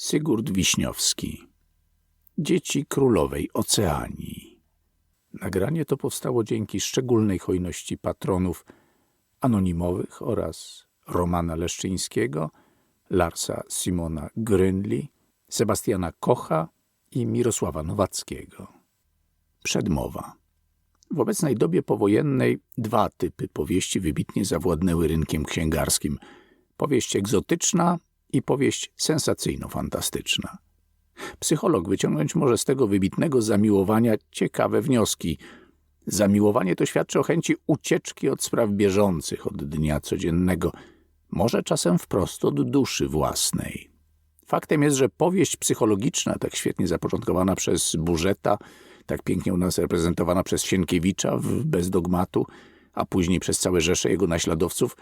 Sygurt Wiśniowski. Dzieci królowej Oceanii. Nagranie to powstało dzięki szczególnej hojności patronów anonimowych oraz Romana Leszczyńskiego, Larsa Simona Grynli, Sebastiana Kocha i Mirosława Nowackiego. Przedmowa. W obecnej dobie powojennej dwa typy powieści wybitnie zawładnęły rynkiem księgarskim. Powieść egzotyczna i powieść sensacyjno-fantastyczna. Psycholog wyciągnąć może z tego wybitnego zamiłowania ciekawe wnioski. Zamiłowanie to świadczy o chęci ucieczki od spraw bieżących, od dnia codziennego, może czasem wprost od duszy własnej. Faktem jest, że powieść psychologiczna, tak świetnie zapoczątkowana przez Burzeta, tak pięknie u nas reprezentowana przez Sienkiewicza w Bez dogmatu, a później przez całe rzesze jego naśladowców,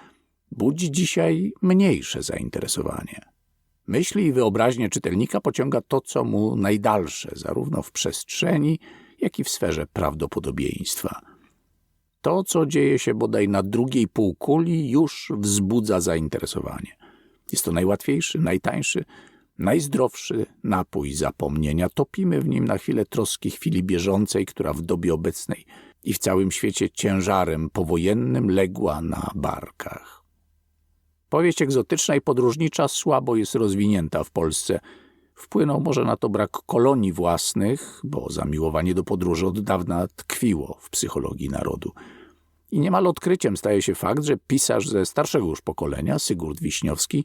budzi dzisiaj mniejsze zainteresowanie. Myśli i wyobraźnię czytelnika pociąga to, co mu najdalsze, zarówno w przestrzeni, jak i w sferze prawdopodobieństwa. To, co dzieje się bodaj na drugiej półkuli, już wzbudza zainteresowanie. Jest to najłatwiejszy, najtańszy, najzdrowszy napój zapomnienia. Topimy w nim na chwilę troski chwili bieżącej, która w dobie obecnej i w całym świecie ciężarem powojennym legła na barkach. Powieść egzotyczna i podróżnicza słabo jest rozwinięta w Polsce. Wpłynął może na to brak kolonii własnych, bo zamiłowanie do podróży od dawna tkwiło w psychologii narodu. I niemal odkryciem staje się fakt, że pisarz ze starszego już pokolenia, Sygurt Wiśniowski,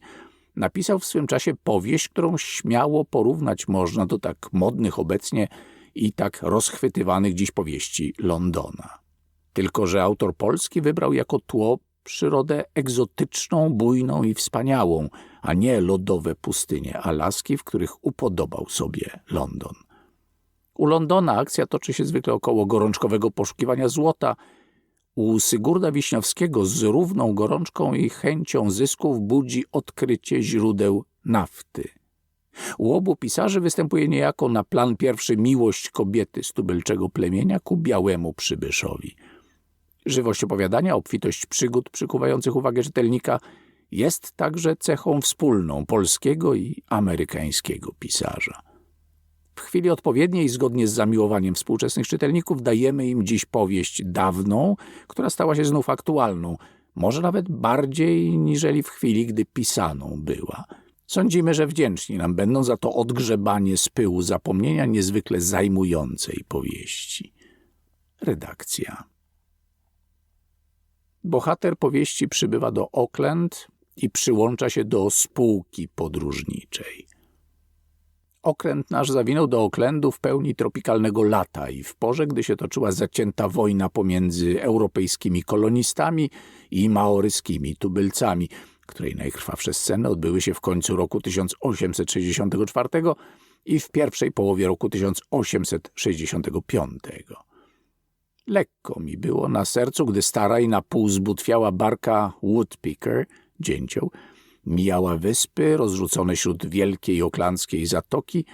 napisał w swym czasie powieść, którą śmiało porównać można do tak modnych obecnie i tak rozchwytywanych dziś powieści Londona. Tylko, że autor polski wybrał jako tło przyrodę egzotyczną, bujną i wspaniałą, a nie lodowe pustynie Alaski, w których upodobał sobie London. U Londona akcja toczy się zwykle około gorączkowego poszukiwania złota. U Sygurda Wiśniowskiego z równą gorączką i chęcią zysków budzi odkrycie źródeł nafty. U obu pisarzy występuje niejako na plan pierwszy miłość kobiety z tubylczego plemienia ku białemu przybyszowi – Żywość opowiadania, obfitość przygód przykuwających uwagę czytelnika jest także cechą wspólną polskiego i amerykańskiego pisarza. W chwili odpowiedniej, zgodnie z zamiłowaniem współczesnych czytelników, dajemy im dziś powieść dawną, która stała się znów aktualną, może nawet bardziej niżeli w chwili, gdy pisaną była. Sądzimy, że wdzięczni nam będą za to odgrzebanie z pyłu zapomnienia niezwykle zajmującej powieści. Redakcja. Bohater powieści przybywa do Oakland i przyłącza się do spółki podróżniczej. Okręt nasz zawinął do Oaklandu w pełni tropikalnego lata i w porze, gdy się toczyła zacięta wojna pomiędzy europejskimi kolonistami i maoryskimi tubylcami, której najkrwawsze sceny odbyły się w końcu roku 1864 i w pierwszej połowie roku 1865. Lekko mi było na sercu, gdy stara i na pół zbutwiała barka Woodpecker, dzięcioł, mijała wyspy rozrzucone wśród wielkiej oklandzkiej zatoki,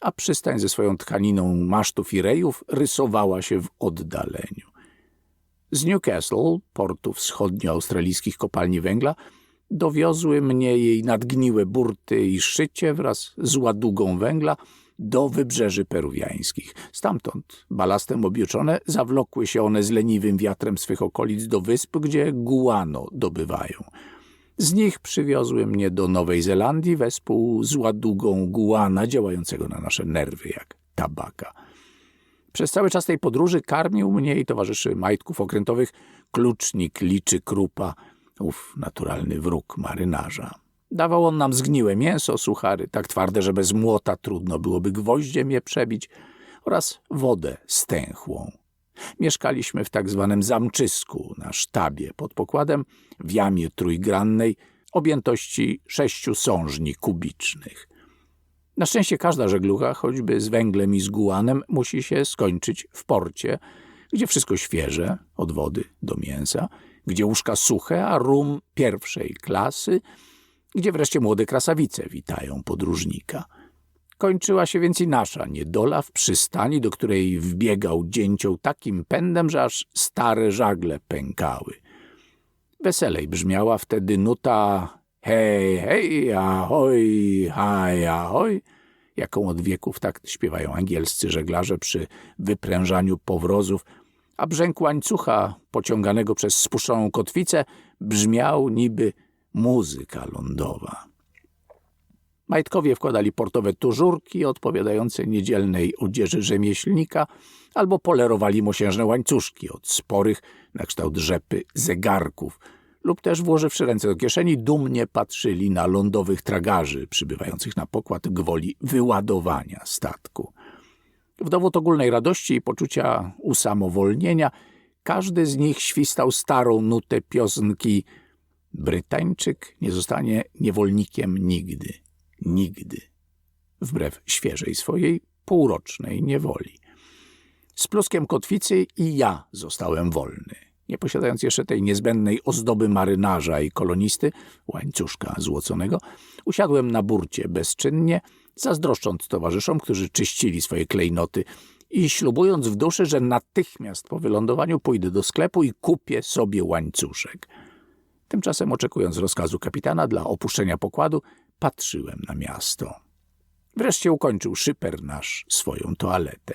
a przystań ze swoją tkaniną masztów i rejów rysowała się w oddaleniu. Z Newcastle, portu wschodnioaustralijskich kopalni węgla, dowiozły mnie jej nadgniłe burty i szycie wraz z ładugą węgla – do wybrzeży peruwiańskich. Stamtąd, balastem objuczone, zawlokły się one z leniwym wiatrem swych okolic do wysp, gdzie guano dobywają. Z nich przywiozły mnie do Nowej Zelandii wespół z ładugą guana działającego na nasze nerwy jak tabaka. Przez cały czas tej podróży karmił mnie i towarzyszy majtków okrętowych klucznik liczy krupa, ów naturalny wróg marynarza. Dawał on nam zgniłe mięso, suchary, tak twarde, że bez młota trudno byłoby gwoździem je przebić, oraz wodę stęchłą. Mieszkaliśmy w tak zwanym zamczysku, na sztabie, pod pokładem w jamie trójgrannej, objętości sześciu sążni kubicznych. Na szczęście każda żeglucha, choćby z węglem i z gułanem, musi się skończyć w porcie, gdzie wszystko świeże, od wody do mięsa, gdzie łóżka suche, a rum pierwszej klasy – gdzie wreszcie młode krasawice witają podróżnika. Kończyła się więc i nasza niedola w przystani, do której wbiegał dzięcioł takim pędem, że aż stare żagle pękały. Weselej brzmiała wtedy nuta hej, hej, ahoj, haj, ahoj, jaką od wieków tak śpiewają angielscy żeglarze przy wyprężaniu powrozów, a brzęk łańcucha pociąganego przez spuszczoną kotwicę brzmiał niby muzyka lądowa. Majtkowie wkładali portowe tużurki odpowiadające niedzielnej odzieży rzemieślnika albo polerowali mosiężne łańcuszki od sporych na kształt rzepy zegarków lub też włożywszy ręce do kieszeni dumnie patrzyli na lądowych tragarzy przybywających na pokład gwoli wyładowania statku. W dowód ogólnej radości i poczucia usamowolnienia każdy z nich świstał starą nutę piosenki Brytańczyk nie zostanie niewolnikiem nigdy nigdy, wbrew świeżej swojej półrocznej niewoli. Z pluskiem kotwicy i ja zostałem wolny. Nie posiadając jeszcze tej niezbędnej ozdoby marynarza i kolonisty, łańcuszka złoconego, usiadłem na burcie bezczynnie, zazdroszcząc towarzyszom, którzy czyścili swoje klejnoty i ślubując w duszy, że natychmiast po wylądowaniu pójdę do sklepu i kupię sobie łańcuszek. Tymczasem oczekując rozkazu kapitana dla opuszczenia pokładu, patrzyłem na miasto. Wreszcie ukończył szyper nasz swoją toaletę.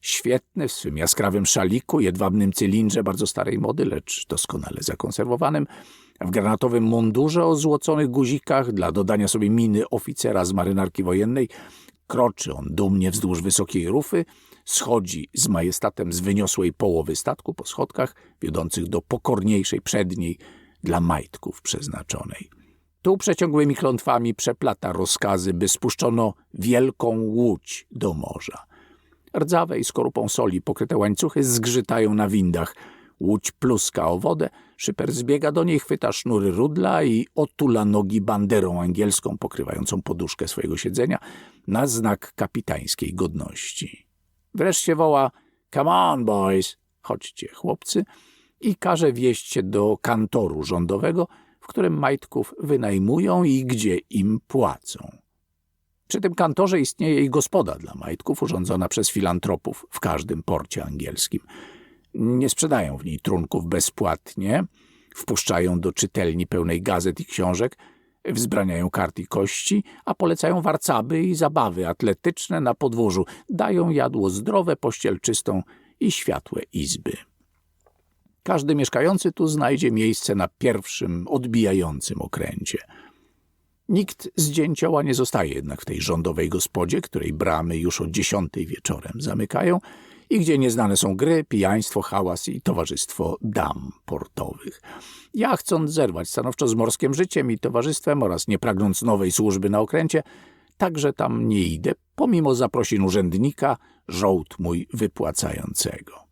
Świetny w swym jaskrawym szaliku, jedwabnym cylindrze bardzo starej mody, lecz doskonale zakonserwowanym, w granatowym mundurze o złoconych guzikach dla dodania sobie miny oficera z marynarki wojennej, kroczy on dumnie wzdłuż wysokiej rufy, schodzi z majestatem z wyniosłej połowy statku po schodkach wiodących do pokorniejszej przedniej dla majtków przeznaczonej. Tu przeciągłymi klątwami przeplata rozkazy, by spuszczono wielką łódź do morza. Rdzawe i skorupą soli pokryte łańcuchy zgrzytają na windach. Łódź pluska o wodę, szyper zbiega do niej, chwyta sznury rudla i otula nogi banderą angielską pokrywającą poduszkę swojego siedzenia na znak kapitańskiej godności. Wreszcie woła Come on, boys! Chodźcie, chłopcy! I każe wieść się do kantoru rządowego, w którym majtków wynajmują i gdzie im płacą. Przy tym kantorze istnieje i gospoda dla majtków, urządzona przez filantropów w każdym porcie angielskim. Nie sprzedają w niej trunków bezpłatnie, wpuszczają do czytelni pełnej gazet i książek, wzbraniają kart i kości, a polecają warcaby i zabawy atletyczne na podwórzu, dają jadło zdrowe, pościel czystą i światłe izby. Każdy mieszkający tu znajdzie miejsce na pierwszym, odbijającym okręcie. Nikt z dzięcioła nie zostaje jednak w tej rządowej gospodzie, której bramy już o dziesiątej wieczorem zamykają i gdzie nieznane są gry, pijaństwo, hałas i towarzystwo dam portowych. Ja, chcąc zerwać stanowczo z morskim życiem i towarzystwem oraz nie pragnąc nowej służby na okręcie, także tam nie idę, pomimo zaprosin urzędnika, żołd mój wypłacającego.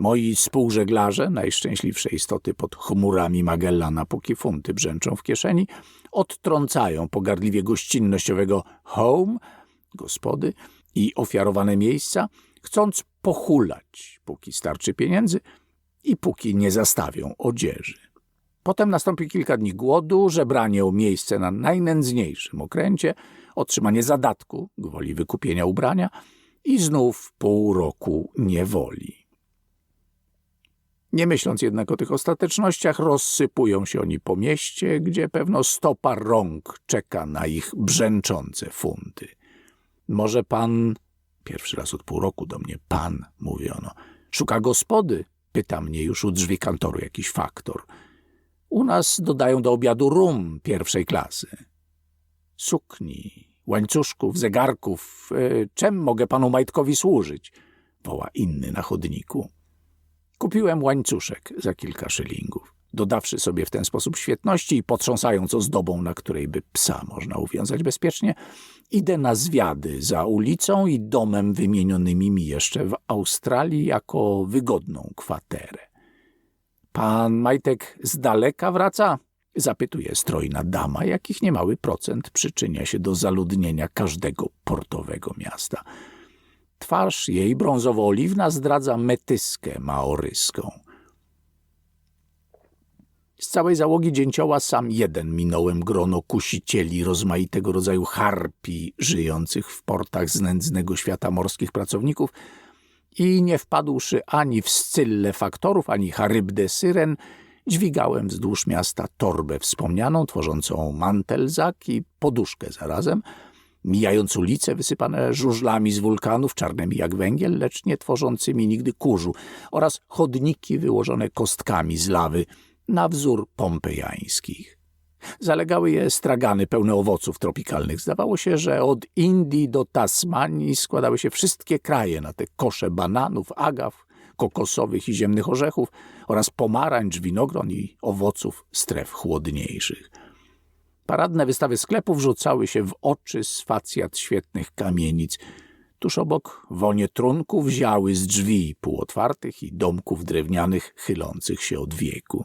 Moi współżeglarze, najszczęśliwsze istoty pod chmurami Magellana, póki funty brzęczą w kieszeni, odtrącają pogardliwie gościnnościowego home, gospody i ofiarowane miejsca, chcąc pochulać, póki starczy pieniędzy i póki nie zastawią odzieży. Potem nastąpi kilka dni głodu, żebranie o miejsce na najnędzniejszym okręcie, otrzymanie zadatku, gwoli wykupienia ubrania i znów pół roku niewoli. Nie myśląc jednak o tych ostatecznościach, rozsypują się oni po mieście, gdzie pewno stopa rąk czeka na ich brzęczące funty. Może pan, pierwszy raz od pół roku do mnie pan, mówiono, szuka gospody? Pyta mnie już u drzwi kantoru jakiś faktor. U nas dodają do obiadu rum pierwszej klasy. Sukni, łańcuszków, zegarków. E, czym mogę panu Majtkowi służyć? Woła inny na chodniku. Kupiłem łańcuszek za kilka szylingów, dodawszy sobie w ten sposób świetności i potrząsając ozdobą, na której by psa można uwiązać bezpiecznie, idę na zwiady za ulicą i domem wymienionymi mi jeszcze w Australii jako wygodną kwaterę. Pan Majtek z daleka wraca? Zapytuje strojna dama, jakich niemały procent przyczynia się do zaludnienia każdego portowego miasta. Twarz jej brązowo-oliwna zdradza metyskę maoryską. Z całej załogi dzięcioła sam jeden minąłem grono kusicieli rozmaitego rodzaju harpi żyjących w portach z nędznego świata morskich pracowników i nie wpadłszy ani w scylle faktorów, ani charybdę syren, dźwigałem wzdłuż miasta torbę wspomnianą, tworzącą mantelzak i poduszkę zarazem, mijając ulice wysypane żużlami z wulkanów, czarnymi jak węgiel, lecz nie tworzącymi nigdy kurzu, oraz chodniki wyłożone kostkami z lawy na wzór pompejańskich. Zalegały je stragany pełne owoców tropikalnych. Zdawało się, że od Indii do Tasmanii składały się wszystkie kraje na te kosze bananów, agaw, kokosowych i ziemnych orzechów oraz pomarańcz, winogron i owoców stref chłodniejszych. Paradne wystawy sklepów rzucały się w oczy z facjat świetnych kamienic. Tuż obok wonie trunków ziały z drzwi półotwartych i domków drewnianych chylących się od wieku.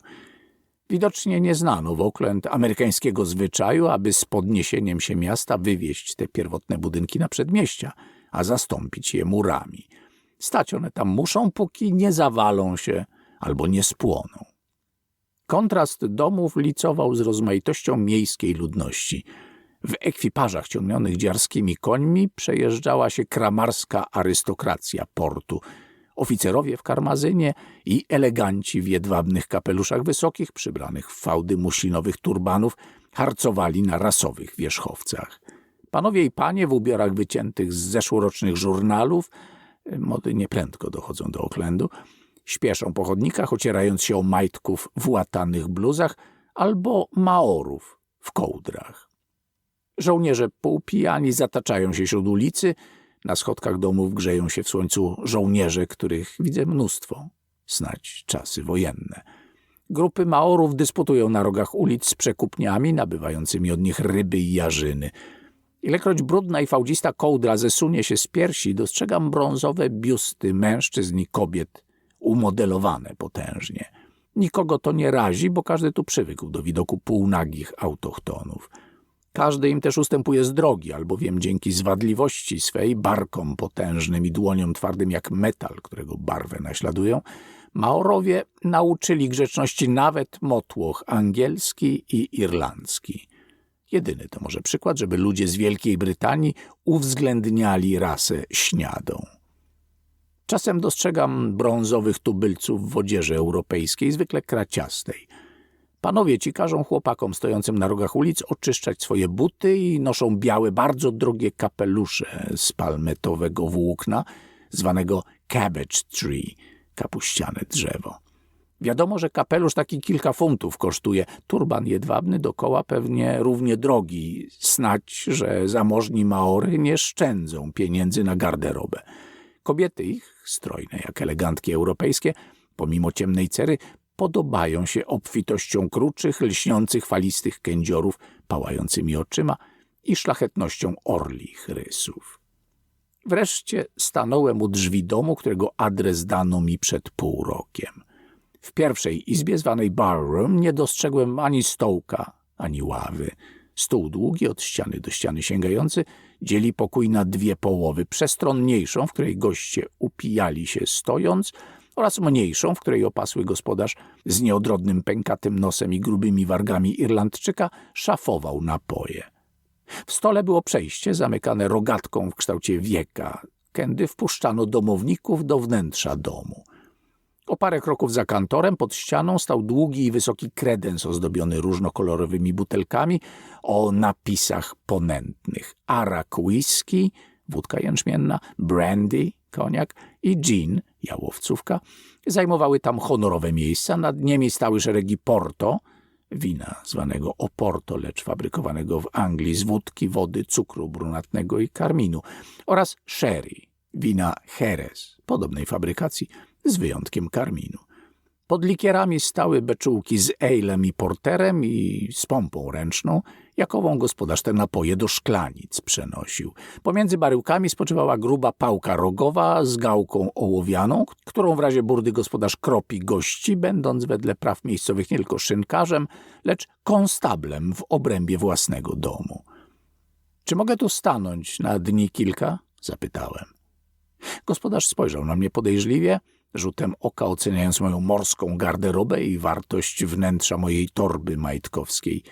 Widocznie nie znano w Oakland amerykańskiego zwyczaju, aby z podniesieniem się miasta wywieźć te pierwotne budynki na przedmieścia, a zastąpić je murami. Stać one tam muszą, póki nie zawalą się albo nie spłoną. Kontrast domów licował z rozmaitością miejskiej ludności. W ekwiparzach ciągnionych dziarskimi końmi przejeżdżała się kramarska arystokracja portu – oficerowie w karmazynie i eleganci w jedwabnych kapeluszach wysokich, przybranych w fałdy muślinowych turbanów, harcowali na rasowych wierzchowcach. Panowie i panie w ubiorach wyciętych z zeszłorocznych żurnalów, mody nieprędko dochodzą do Oklendu, śpieszą po chodnikach, ocierając się o majtków w łatanych bluzach albo maorów w kołdrach. Żołnierze półpijani zataczają się śród ulicy, na schodkach domów grzeją się w słońcu żołnierze, których widzę mnóstwo. Snać czasy wojenne. Grupy Maorów dysputują na rogach ulic z przekupniami, nabywającymi od nich ryby i jarzyny. Ilekroć brudna i fałdzista kołdra zesunie się z piersi, dostrzegam brązowe biusty mężczyzn i kobiet, umodelowane potężnie. Nikogo to nie razi, bo każdy tu przywykł do widoku półnagich autochtonów. Każdy im też ustępuje z drogi, albowiem dzięki zwadliwości swej, barkom potężnym i dłoniom twardym jak metal, którego barwę naśladują, Maorowie nauczyli grzeczności nawet motłoch angielski i irlandzki. Jedyny to może przykład, żeby ludzie z Wielkiej Brytanii uwzględniali rasę śniadą. Czasem dostrzegam brązowych tubylców w odzieży europejskiej, zwykle kraciastej – Panowie ci każą chłopakom stojącym na rogach ulic oczyszczać swoje buty i noszą białe, bardzo drogie kapelusze z palmetowego włókna, zwanego cabbage tree, kapuściane drzewo. Wiadomo, że kapelusz taki kilka funtów kosztuje, turban jedwabny dokoła pewnie równie drogi, snać, że zamożni Maory nie szczędzą pieniędzy na garderobę. Kobiety ich, strojne jak elegantki europejskie, pomimo ciemnej cery, podobają się obfitością kruczych, lśniących falistych kędziorów, pałającymi oczyma i szlachetnością orlich rysów. Wreszcie stanąłem u drzwi domu, którego adres dano mi przed pół rokiem. W pierwszej izbie zwanej barroom nie dostrzegłem ani stołka, ani ławy. Stół długi, od ściany do ściany sięgający, dzieli pokój na dwie połowy. Przestronniejszą, w której goście upijali się stojąc, oraz mniejszą, w której opasły gospodarz z nieodrodnym pękatym nosem i grubymi wargami Irlandczyka szafował napoje. W stole było przejście zamykane rogatką w kształcie wieka, kędy wpuszczano domowników do wnętrza domu. O parę kroków za kantorem pod ścianą stał długi i wysoki kredens ozdobiony różnokolorowymi butelkami o napisach ponętnych. Arak whisky, wódka jęczmienna, brandy, koniak i gin, jałowcówka, zajmowały tam honorowe miejsca. Nad nimi stały szeregi porto, wina zwanego oporto, lecz fabrykowanego w Anglii z wódki, wody, cukru brunatnego i karminu oraz sherry, wina Jerez, podobnej fabrykacji, z wyjątkiem karminu. Pod likierami stały beczułki z ejlem i porterem i z pompą ręczną, jakową gospodarz te napoje do szklanic przenosił. Pomiędzy baryłkami spoczywała gruba pałka rogowa z gałką ołowianą, którą w razie burdy gospodarz kropi gości, będąc wedle praw miejscowych nie tylko szynkarzem, lecz konstablem w obrębie własnego domu. — Czy mogę tu stanąć na dni kilka? — zapytałem. Gospodarz spojrzał na mnie podejrzliwie — rzutem oka oceniając moją morską garderobę i wartość wnętrza mojej torby majtkowskiej.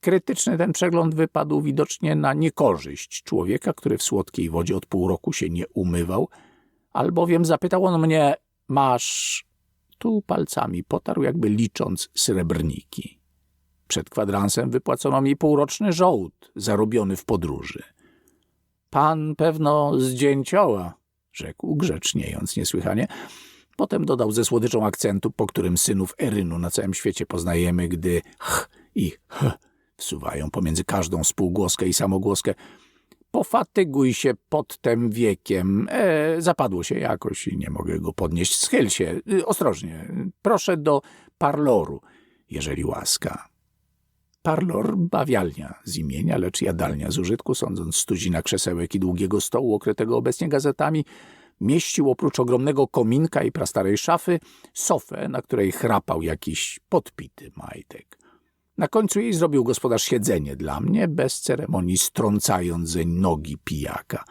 Krytyczny ten przegląd wypadł widocznie na niekorzyść człowieka, który w słodkiej wodzie od pół roku się nie umywał, albowiem zapytał on mnie, masz Tu palcami potarł, jakby licząc srebrniki. Przed kwadransem wypłacono mi półroczny żołd zarobiony w podróży. Pan pewno z dzięcioła, rzekł grzeczniejąc niesłychanie. Potem dodał ze słodyczą akcentu, po którym synów Erynu na całym świecie poznajemy, gdy ch i h wsuwają pomiędzy każdą spółgłoskę i samogłoskę. Pofatyguj się pod tym wiekiem. E, zapadło się jakoś i nie mogę go podnieść. Schyl się. Y, ostrożnie. Proszę do parloru, jeżeli łaska. Parlor, bawialnia z imienia, lecz jadalnia z użytku, sądząc z tuzina krzesełek i długiego stołu okrytego obecnie gazetami, mieścił oprócz ogromnego kominka i prastarej szafy sofę, na której chrapał jakiś podpity majtek. Na końcu jej zrobił gospodarz siedzenie dla mnie, bez ceremonii strącając zeń nogi pijaka.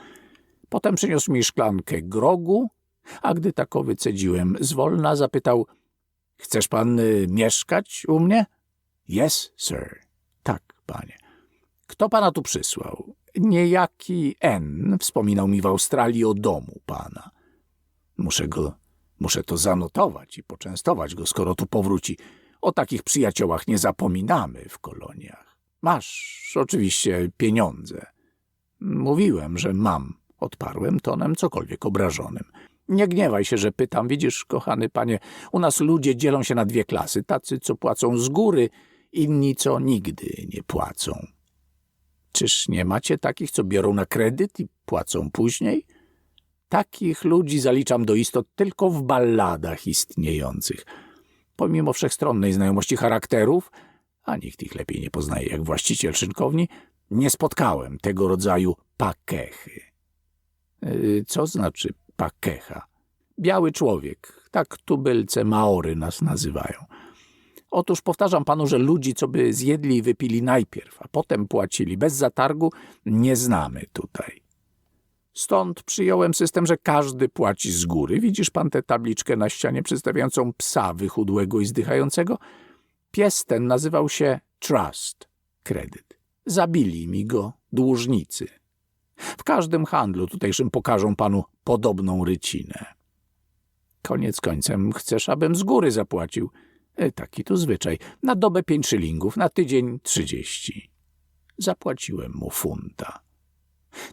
Potem przyniósł mi szklankę grogu, a gdy takowy cedziłem zwolna, zapytał — Chcesz pan y, mieszkać u mnie? — Yes, sir. — panie. — Kto pana tu przysłał? — Niejaki N wspominał mi w Australii o domu pana. Muszę go, muszę to zanotować i poczęstować go, skoro tu powróci. O takich przyjaciołach nie zapominamy w koloniach. Masz oczywiście pieniądze. Mówiłem, że mam, odparłem tonem cokolwiek obrażonym. Nie gniewaj się, że pytam. Widzisz, kochany panie, u nas ludzie dzielą się na dwie klasy. Tacy, co płacą z góry, inni, co nigdy nie płacą. Czyż nie macie takich, co biorą na kredyt i płacą później? Takich ludzi zaliczam do istot tylko w balladach istniejących. Pomimo wszechstronnej znajomości charakterów, a nikt ich lepiej nie poznaje jak właściciel szynkowni, nie spotkałem tego rodzaju pakechy. Yy, Co znaczy pakecha? Biały człowiek, tak tubylce Maory nas nazywają. Otóż powtarzam panu, że ludzi, co by zjedli i wypili najpierw, a potem płacili bez zatargu, nie znamy tutaj. Stąd przyjąłem system, że każdy płaci z góry. Widzisz pan tę tabliczkę na ścianie przedstawiającą psa wychudłego i zdychającego? Pies ten nazywał się Trust, kredyt. Zabili mi go dłużnicy. W każdym handlu tutejszym pokażą panu podobną rycinę. Koniec końcem chcesz, abym z góry zapłacił. E, Taki tu zwyczaj. Na dobę pięć szylingów, na tydzień trzydzieści. Zapłaciłem mu funta.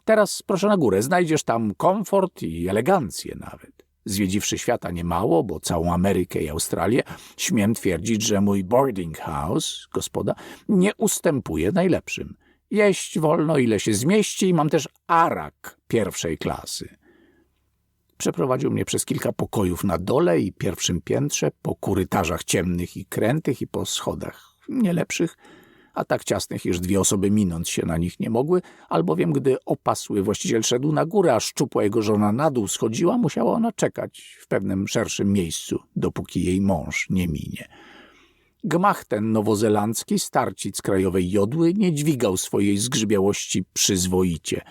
Teraz proszę na górę, znajdziesz tam komfort i elegancję nawet. Zwiedziwszy świata niemało, bo całą Amerykę i Australię, śmiem twierdzić, że mój boarding house, gospoda, nie ustępuje najlepszym. Jeść wolno ile się zmieści i mam też arak pierwszej klasy. Przeprowadził mnie przez kilka pokojów na dole i pierwszym piętrze, po korytarzach ciemnych i krętych i po schodach nie lepszych, a tak ciasnych, iż dwie osoby minąć się na nich nie mogły, albowiem gdy opasły właściciel szedł na górę, a szczupła jego żona na dół schodziła, musiała ona czekać w pewnym szerszym miejscu, dopóki jej mąż nie minie. Gmach ten nowozelandzki, starcic krajowej jodły, nie dźwigał swojej zgrzybiałości przyzwoicie.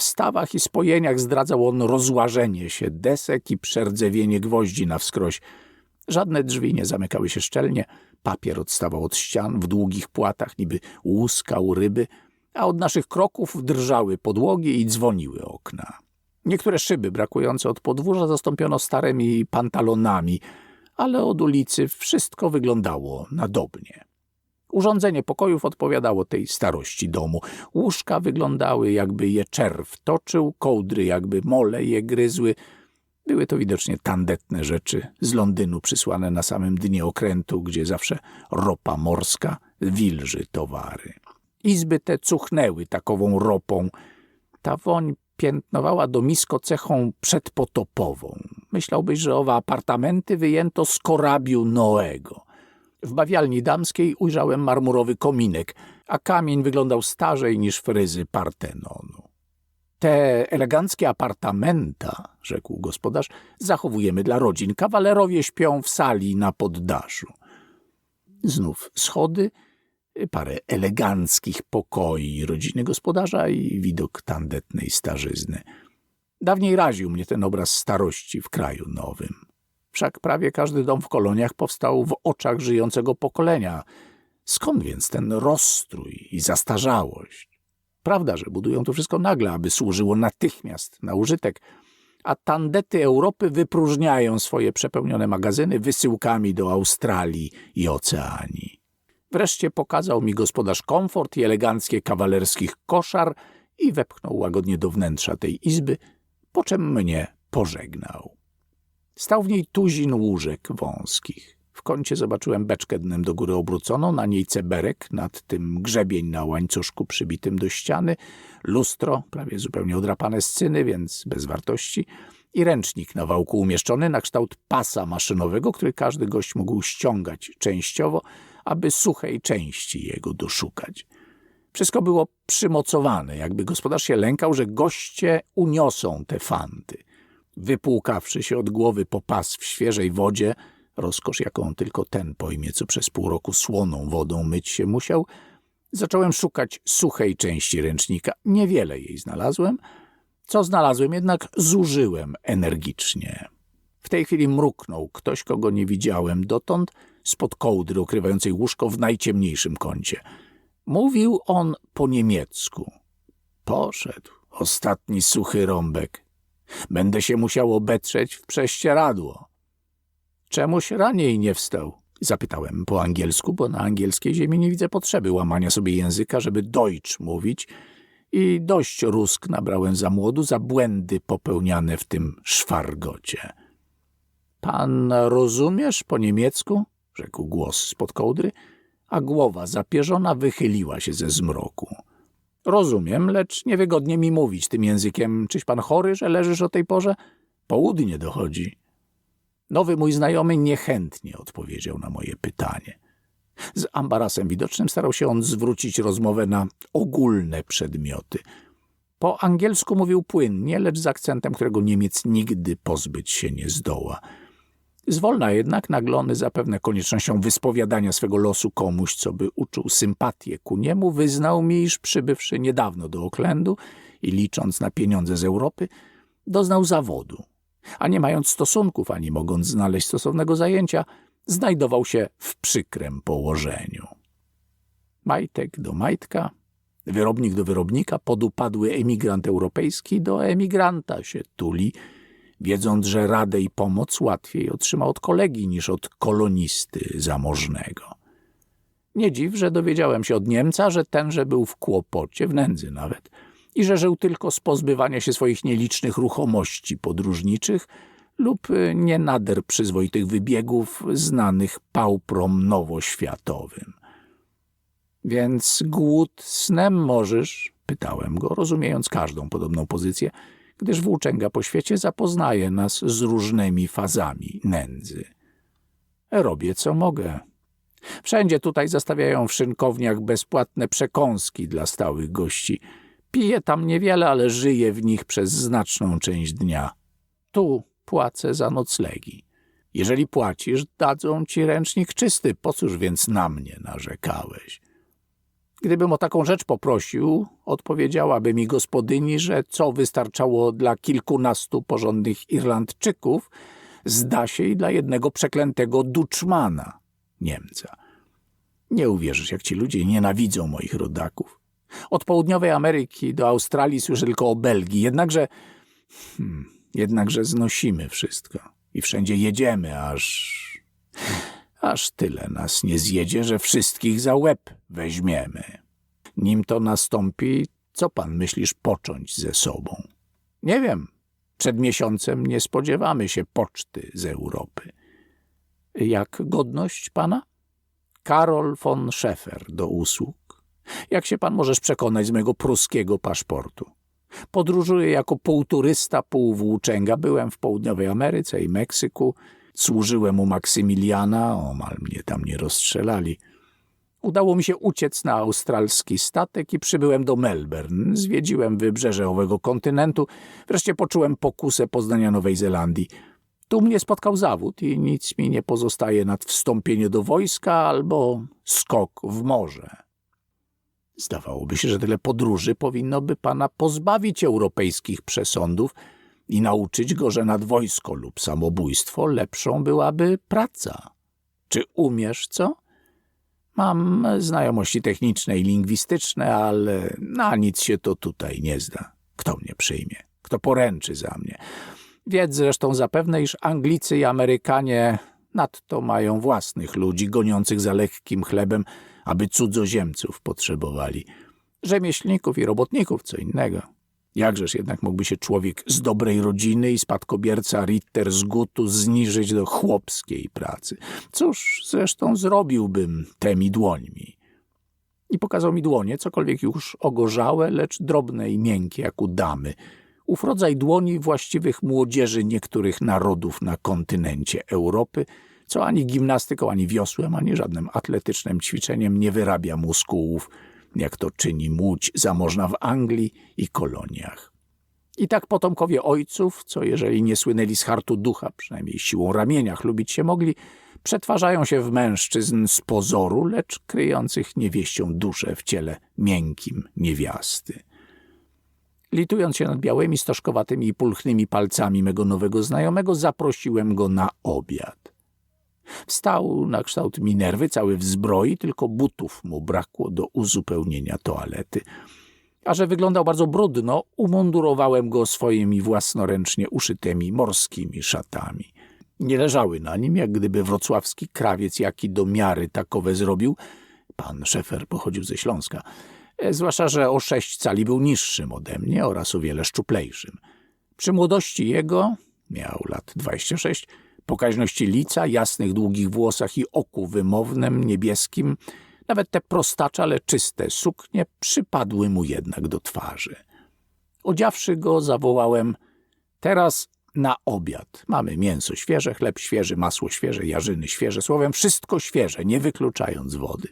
W stawach i spojeniach zdradzał on rozłażenie się desek i przerdzewienie gwoździ na wskroś. Żadne drzwi nie zamykały się szczelnie, papier odstawał od ścian w długich płatach, niby łuskał ryby, a od naszych kroków drżały podłogi i dzwoniły okna. Niektóre szyby brakujące od podwórza zastąpiono starymi pantalonami, ale od ulicy wszystko wyglądało nadobnie. Urządzenie pokojów odpowiadało tej starości domu. Łóżka wyglądały, jakby je czerw toczył, kołdry, jakby mole je gryzły. Były to widocznie tandetne rzeczy z Londynu przysłane na samym dnie okrętu, gdzie zawsze ropa morska wilży towary. Izby te cuchnęły takową ropą. Ta woń piętnowała domisko cechą przedpotopową. Myślałbyś, że owe apartamenty wyjęto z korabiu Noego. W bawialni damskiej ujrzałem marmurowy kominek, a kamień wyglądał starzej niż fryzy Partenonu. Te eleganckie apartamenta, rzekł gospodarz, zachowujemy dla rodzin. Kawalerowie śpią w sali na poddaszu. Znów schody, parę eleganckich pokoi rodziny gospodarza i widok tandetnej starzyzny. Dawniej raził mnie ten obraz starości w kraju nowym. Wszak prawie każdy dom w koloniach powstał w oczach żyjącego pokolenia. Skąd więc ten rozstrój i zastarzałość? Prawda, że budują to wszystko nagle, aby służyło natychmiast na użytek, a tandety Europy wypróżniają swoje przepełnione magazyny wysyłkami do Australii i Oceanii. Wreszcie pokazał mi gospodarz komfort i eleganckie kawalerskich koszar i wepchnął łagodnie do wnętrza tej izby, po czym mnie pożegnał. Stał w niej tuzin łóżek wąskich. W kącie zobaczyłem beczkę dnem do góry obróconą, na niej ceberek, nad tym grzebień na łańcuszku przybitym do ściany, lustro, prawie zupełnie odrapane z cyny, więc bez wartości, i ręcznik na wałku umieszczony na kształt pasa maszynowego, który każdy gość mógł ściągać częściowo, aby suchej części jego doszukać. Wszystko było przymocowane, jakby gospodarz się lękał, że goście uniosą te fanty. Wypłukawszy się od głowy po pas w świeżej wodzie, rozkosz jaką tylko ten pojmie, co przez pół roku słoną wodą myć się musiał, zacząłem szukać suchej części ręcznika. Niewiele jej znalazłem, co znalazłem jednak zużyłem energicznie. W tej chwili mruknął ktoś, kogo nie widziałem dotąd, spod kołdry ukrywającej łóżko w najciemniejszym kącie. Mówił on po niemiecku. Poszedł. Ostatni suchy rąbek. Będę się musiał obetrzeć w prześcieradło. Czemuś raniej nie wstał? Zapytałem po angielsku, bo na angielskiej ziemi nie widzę potrzeby łamania sobie języka, żeby Deutsch mówić i dość rusk nabrałem za młodu za błędy popełniane w tym szwargocie. Pan rozumiesz po niemiecku? rzekł głos spod kołdry, a głowa zapierzona wychyliła się ze zmroku. Rozumiem, lecz niewygodnie mi mówić tym językiem. Czyś pan chory, że leżysz o tej porze? Południe dochodzi. Nowy mój znajomy niechętnie odpowiedział na moje pytanie. Z ambarasem widocznym starał się on zwrócić rozmowę na ogólne przedmioty. Po angielsku mówił płynnie, lecz z akcentem, którego Niemiec nigdy pozbyć się nie zdoła. Zwolna jednak, naglony zapewne koniecznością wyspowiadania swego losu komuś, co by uczuł sympatię ku niemu, wyznał mi, iż przybywszy niedawno do Oklendu i licząc na pieniądze z Europy, doznał zawodu, a nie mając stosunków, ani mogąc znaleźć stosownego zajęcia, znajdował się w przykrem położeniu. Majtek do majtka, wyrobnik do wyrobnika, podupadły emigrant europejski do emigranta się tuli, wiedząc, że radę i pomoc łatwiej otrzyma od kolegi niż od kolonisty zamożnego. Nie dziw, że dowiedziałem się od Niemca, że tenże był w kłopocie, w nędzy nawet, i że żył tylko z pozbywania się swoich nielicznych ruchomości podróżniczych lub y, nie nader przyzwoitych wybiegów znanych pałprom nowoświatowym. Więc głód snem możesz? Pytałem go, rozumiejąc każdą podobną pozycję, gdyż włóczęga po świecie zapoznaje nas z różnymi fazami nędzy. Robię co mogę. Wszędzie tutaj zastawiają w szynkowniach bezpłatne przekąski dla stałych gości. Piję tam niewiele, ale żyję w nich przez znaczną część dnia. Tu płacę za noclegi. Jeżeli płacisz, dadzą ci ręcznik czysty, po cóż więc na mnie narzekałeś? Gdybym o taką rzecz poprosił, odpowiedziałaby mi gospodyni, że co wystarczało dla kilkunastu porządnych Irlandczyków, zda się i dla jednego przeklętego Duczmana, Niemca. Nie uwierzysz, jak ci ludzie nienawidzą moich rodaków. Od południowej Ameryki do Australii słyszę tylko o Belgii, jednakże... Hmm, jednakże znosimy wszystko i wszędzie jedziemy, aż... aż tyle nas nie zjedzie, że wszystkich za łeb weźmiemy. Nim to nastąpi, co pan myślisz począć ze sobą? Nie wiem. Przed miesiącem nie spodziewamy się poczty z Europy. Jak godność pana? Karol von Szefer do usług. Jak się pan możesz przekonać z mojego pruskiego paszportu? Podróżuję jako półturysta, półwłóczęga. Byłem w południowej Ameryce i Meksyku. Służyłem u Maksymiliana, omal mnie tam nie rozstrzelali. Udało mi się uciec na australski statek i przybyłem do Melbourne. Zwiedziłem wybrzeże owego kontynentu. Wreszcie poczułem pokusę poznania Nowej Zelandii. Tu mnie spotkał zawód i nic mi nie pozostaje nad wstąpienie do wojska albo skok w morze. Zdawałoby się, że tyle podróży powinno by pana pozbawić europejskich przesądów i nauczyć go, że nad wojsko lub samobójstwo lepszą byłaby praca. Czy umiesz co? Mam znajomości techniczne i lingwistyczne, ale na nic się to tutaj nie zda. Kto mnie przyjmie? Kto poręczy za mnie? Wiedz zresztą zapewne, iż Anglicy i Amerykanie nadto mają własnych ludzi goniących za lekkim chlebem, aby cudzoziemców potrzebowali. Rzemieślników i robotników, co innego. Jakżeż jednak mógłby się człowiek z dobrej rodziny i spadkobierca Ritter z Gutu zniżyć do chłopskiej pracy? Cóż, zresztą zrobiłbym temi dłońmi. I pokazał mi dłonie, cokolwiek już ogorzałe, lecz drobne i miękkie, jak u damy. Ów rodzaj dłoni właściwych młodzieży niektórych narodów na kontynencie Europy, co ani gimnastyką, ani wiosłem, ani żadnym atletycznym ćwiczeniem nie wyrabia muskułów, jak to czyni młódź zamożna w Anglii i koloniach. I tak potomkowie ojców, co jeżeli nie słynęli z hartu ducha, przynajmniej siłą ramienia chlubić się mogli, przetwarzają się w mężczyzn z pozoru, lecz kryjących niewieścią duszę w ciele miękkim niewiasty. Litując się nad białymi, stożkowatymi i pulchnymi palcami mego nowego znajomego, zaprosiłem go na obiad. Wstał na kształt Minerwy, cały w zbroi, tylko butów mu brakło do uzupełnienia toalety. A że wyglądał bardzo brudno, umundurowałem go swoimi własnoręcznie uszytymi morskimi szatami. Nie leżały na nim, jak gdyby wrocławski krawiec, jaki do miary takowe zrobił. Pan Szefer pochodził ze Śląska. E, Zwłaszcza, że o sześć cali był niższym ode mnie oraz o wiele szczuplejszym. Przy młodości jego, miał lat dwadzieścia sześć, pokaźności lica, jasnych, długich włosach i oku wymownym, niebieskim, nawet te prostacze, ale czyste suknie przypadły mu jednak do twarzy. Odziawszy go, zawołałem – teraz na obiad. Mamy mięso świeże, chleb świeży, masło świeże, jarzyny świeże, słowem wszystko świeże, nie wykluczając wody.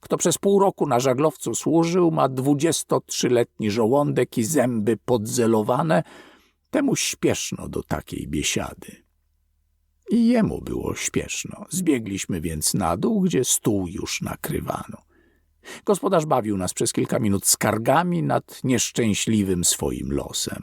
Kto przez pół roku na żaglowcu służył, ma dwudziestotrzyletni żołądek i zęby podzelowane, temu śpieszno do takiej biesiady. I jemu było śpieszno. Zbiegliśmy więc na dół, gdzie stół już nakrywano. Gospodarz bawił nas przez kilka minut skargami nad nieszczęśliwym swoim losem.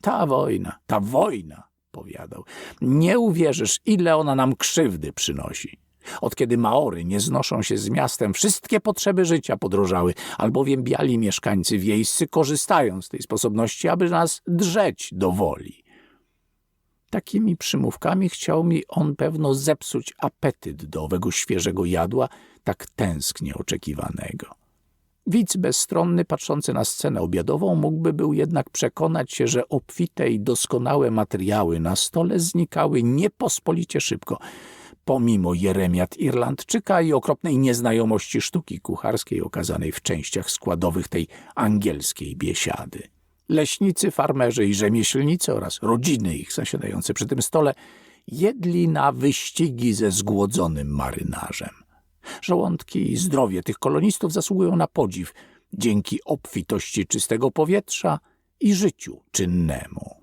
Ta wojna, ta wojna, powiadał, nie uwierzysz, ile ona nam krzywdy przynosi. Od kiedy Maory nie znoszą się z miastem, wszystkie potrzeby życia podrożały, albowiem biali mieszkańcy wiejscy korzystają z tej sposobności, aby nas drzeć do woli. Takimi przymówkami chciał mi on pewno zepsuć apetyt do owego świeżego jadła, tak tęsknie oczekiwanego. Widz bezstronny, patrzący na scenę obiadową, mógłby był jednak przekonać się, że obfite i doskonałe materiały na stole znikały niepospolicie szybko, pomimo jeremiat Irlandczyka i okropnej nieznajomości sztuki kucharskiej okazanej w częściach składowych tej angielskiej biesiady. Leśnicy, farmerzy i rzemieślnicy oraz rodziny ich zasiadające przy tym stole jedli na wyścigi ze zgłodzonym marynarzem. Żołądki i zdrowie tych kolonistów zasługują na podziw dzięki obfitości czystego powietrza i życiu czynnemu.